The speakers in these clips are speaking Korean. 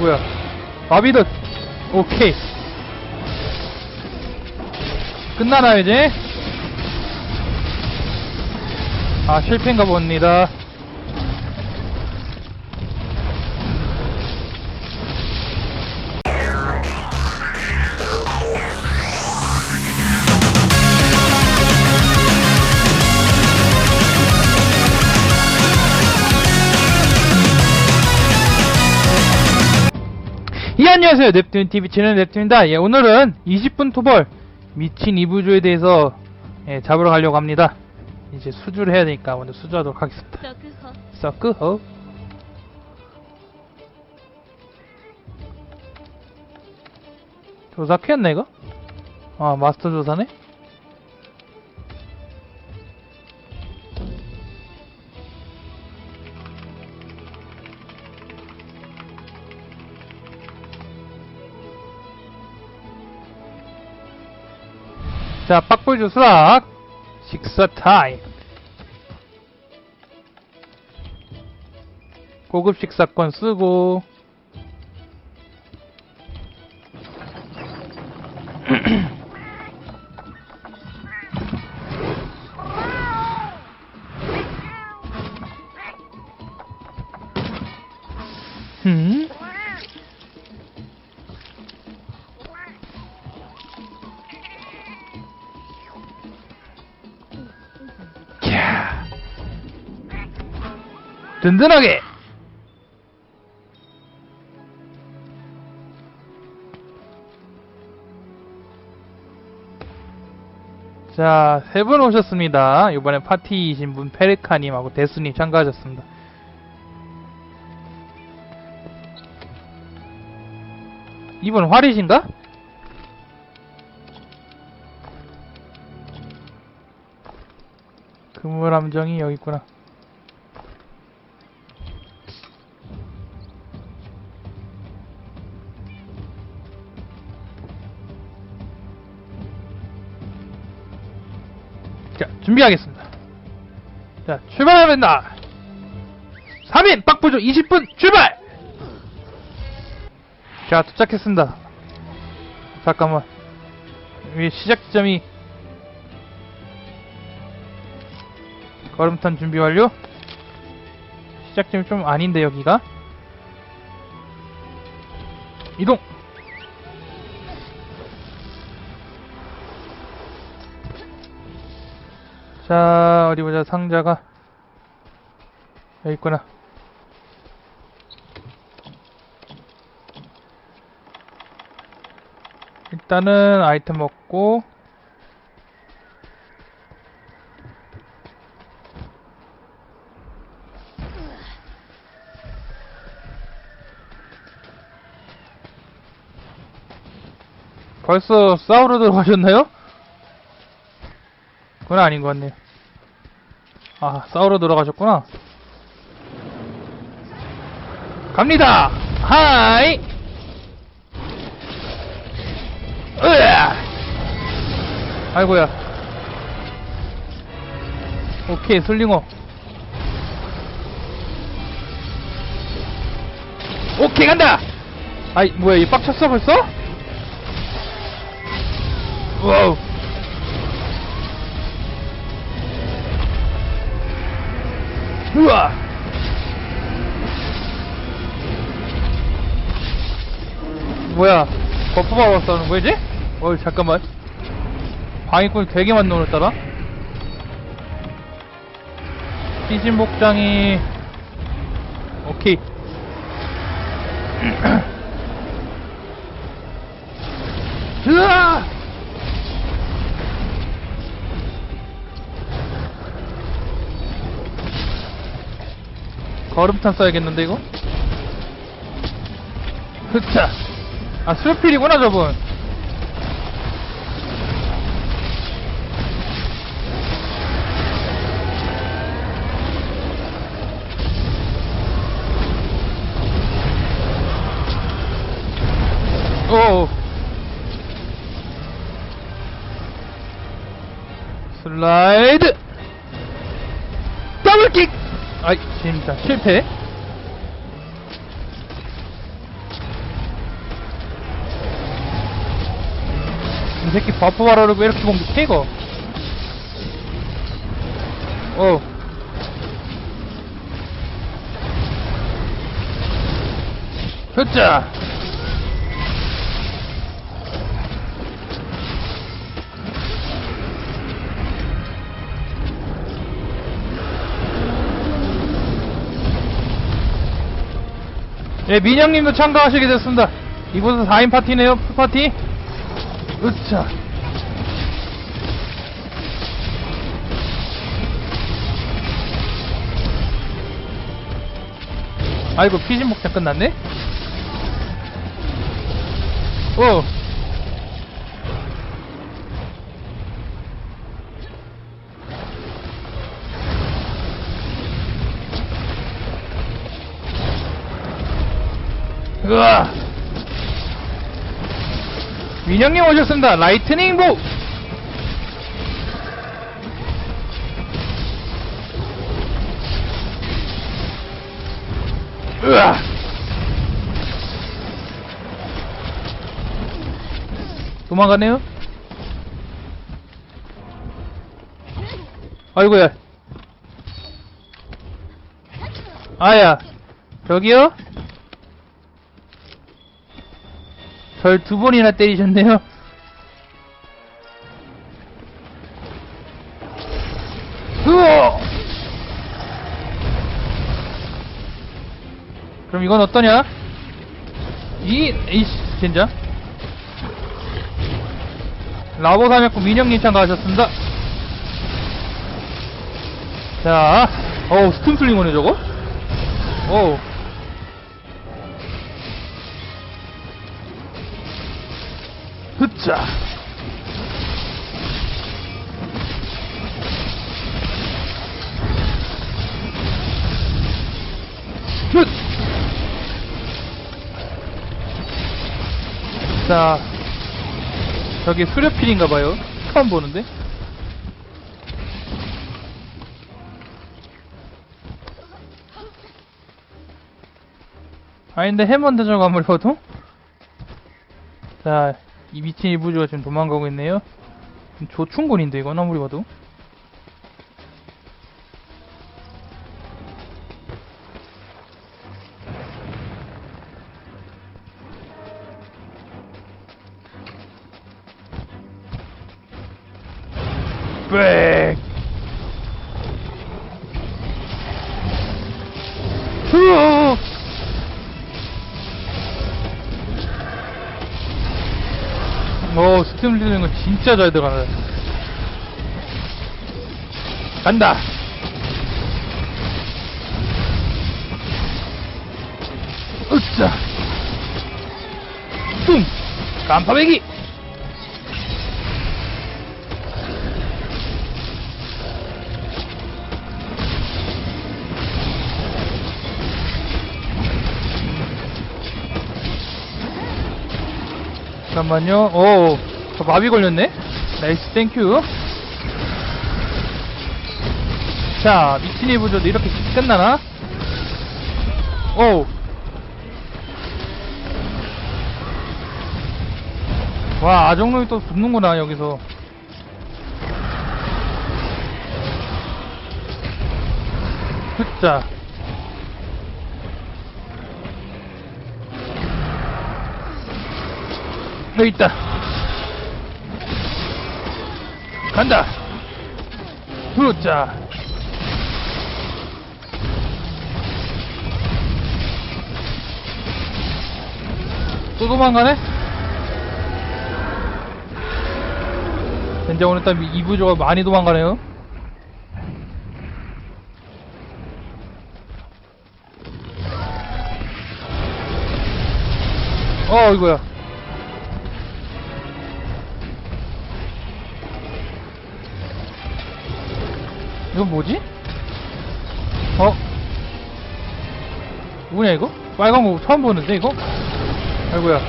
뭐야? 마비드 오케이. 끝나나요 이제? 아 실패인가 봅니다 예 안녕하세요. 넵튠 TV 채널 넵튠입니다. 예 오늘은 20분 토벌 미친 이부조에 대해서 예, 잡으러 가려고 합니다. 이제 수주를 해야 되니까 먼저 수주하도록 하겠습니다. 서크호. 조사 켰나 이거? 아 마스터 조사네? 자 빡불주 수락 식사 타임 고급 식사권 쓰고 음? 든든하게 자, 세 분 오셨습니다. 이번에 파티이신 분 페르카님하고 데스님 참가하셨습니다. 이분 활이신가? 그물함정이 여기 있구나. 준비하겠습니다. 자, 출발합니다! 3인 빡부조 20분 출발! 자, 도착했습니다. 잠깐만. 위 시작 지점이 걸음탄 준비 완료. 시작점이 좀 아닌데 여기가. 이동. 자, 어디 보자. 상자가 여기 있구나. 일단은 아이템 먹고 벌써 싸우러 들어가셨나요? 그건 아닌 것 같네요. 아, 싸우러 들어가셨구나. 갑니다! 하이! 으아! 아이고야. 오케이, 슬링어. 오케이, 간다! 아이, 뭐야, 얘 빡쳤어, 벌써? 와우. 우와! 뭐야, 버프 받아 싸우는 이제? 어이, 잠깐만. 방위꾼 되게 많이 넣었더라? 피신 복장이, 오케이. 걸음탄 써야겠는데 이거? 흑차 아 수필이구나 저분. 오. 슬라이드! 더블킥 아이 됩니다. 실패? 이 새끼 버프 바라르고 이렇게 공격해 이거 어. 흐짜 예, 민영님도 참가하시게 됐습니다. 이곳은 4인 파티네요, 풀파티. 으차. 아이고, 피진 목장 끝났네? 어. 으아! 민영님 오셨습니다. 라이트닝 보! 으아! 도망가네요? 아이고야. 아야. 저기요? 절 두 번이나 때리셨네요. 으어! 그럼 이건 어떠냐? 이, 이씨, 진짜? 라보 사냥꾼 민영님 참가하셨습니다. 자, 어우, 스팀슬링어네, 저거? 어우. 흐짜. 훗! 자, 저기 수렵필인가봐요. 처음 보는데? 아닌데 해먼데 저거 아무리 봐도? 자, 이 미친 이부주가 지금 도망가고 있네요. 조충곤인데 이건 아무리 봐도. 빽! 어, 스팀 리는 거 진짜 잘 들어가네. 간다! 으쌰! 뚱! 깜파배기! 잠깐만요. 오, 저 마비 걸렸네? 나이스, 땡큐. 자, 미친 이 부조도 이렇게 끝나나? 오. 와, 아정놈이 또 붙는구나, 여기서. 흑자. 여기 있다. 간다. 후자. 또 도망가네? 진짜 오늘따라 이부조가 많이 도망가네요. 어, 이거야. 이건 뭐지? 어? 누구냐 이거? 빨간 거 처음 보는데 이거? 아이고야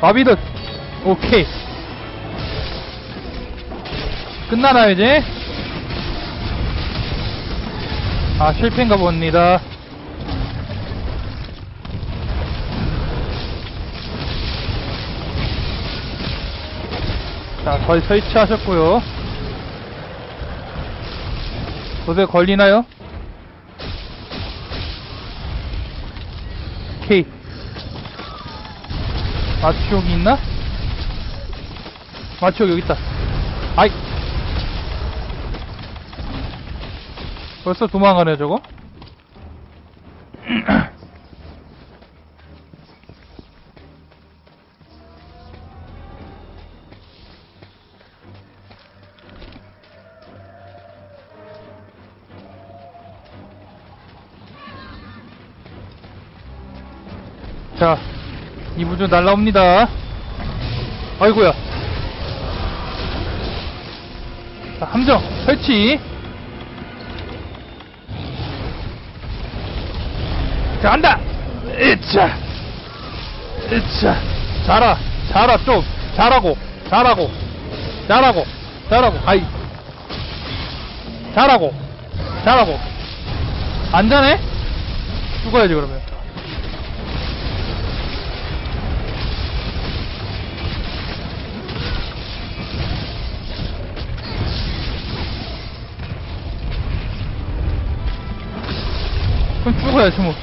마비드 오케이 끝나나요 이제? 아 실패인가 봅니다 자, 거의 설치하셨고요. 도대 걸리나요? 오케이. 마취욕이 있나? 마취욕 여기 있다. 아이. 벌써 도망가네 저거. 자, 이부조 날라옵니다. 아이고야. 자, 함정 설치. 자, 간다. 으차. 으차. 잘하. 잘하 좀. 잘하고. 잘하고. 잘하고. 잘하고. 아이. 잘하고. 잘하고. 안 자네? 죽어야지 그러면. 그럼 죽어야지 뭐.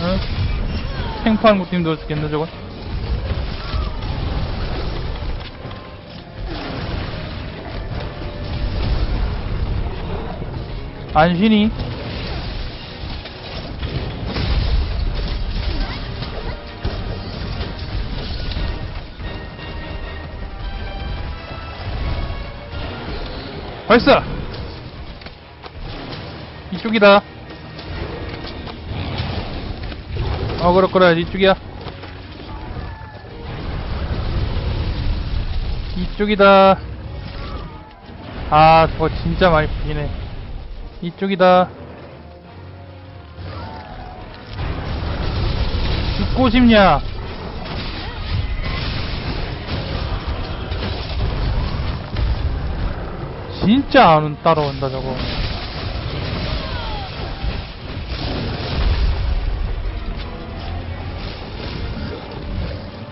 응? 탱파하는 것도 힘들어 죽겠네 저건. 안 쉬니? 벌써 이쪽이다. 어 그렇구나. 이쪽이야. 이쪽이다. 아 저거 진짜 많이 부기네. 이쪽이다. 죽고 싶냐? 진짜 안 따라온다 저거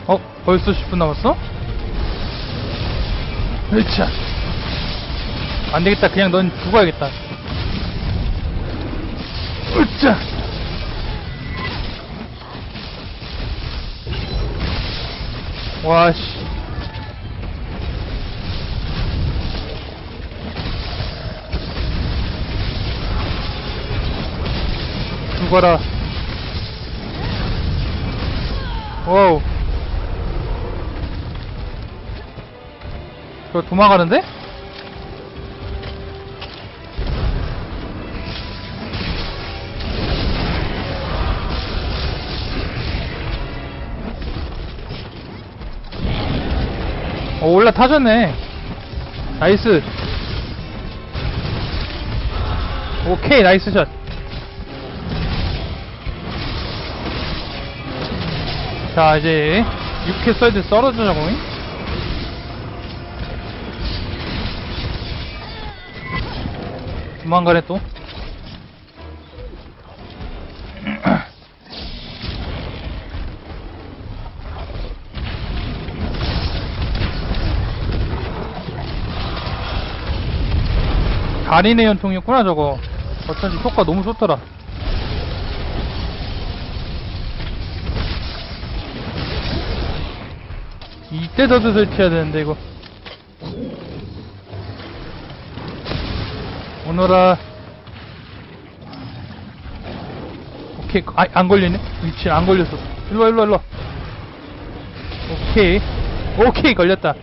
어? 벌써 10분 남았어? 으차 안되겠다. 그냥 넌 죽어야겠다. 으차 와씨. 죽어라. 와우 저 도망가는데? 어, 올라타졌네. 나이스. 오케이, 나이스 샷. 자, 이제, 육회 써야 돼, 썰어주자, 거이. 도망가네 또. 가리네 연통이었구나 저거. 어쩐지 효과 너무 좋더라. 이때 더도 설치해야 되는데 이거. 오너라. 오케이, 아, 안 걸리네? 미친, 안 걸렸어. 일로와, 일로와, 일로와. 오케이. 오케이, 걸렸다.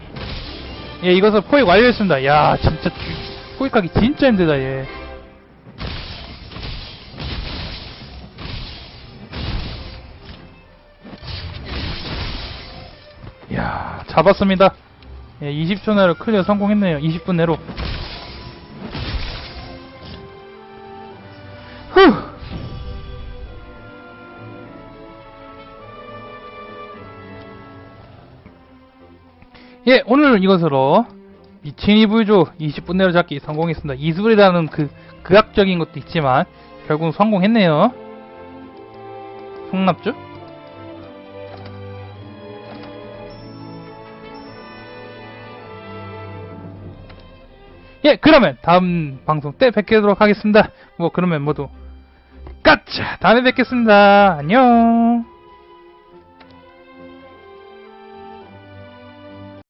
예, 이것을 포획 완료했습니다. 야, 진짜, 주- 포획하기 진짜 힘들다, 얘. 야, 잡았습니다. 예, 20초 내로 클리어 성공했네요. 20분 내로. 후. 예, 오늘 이것으로 미친 이불조 20분 내로 잡기 성공했습니다. 이술이라는 그 극악적인 것도 있지만 결국 성공했네요. 성납죠? 예, 그러면 다음 방송 때 뵙도록 하겠습니다. 뭐 그러면 모두 까짜 다음에 뵙겠습니다. 안녕.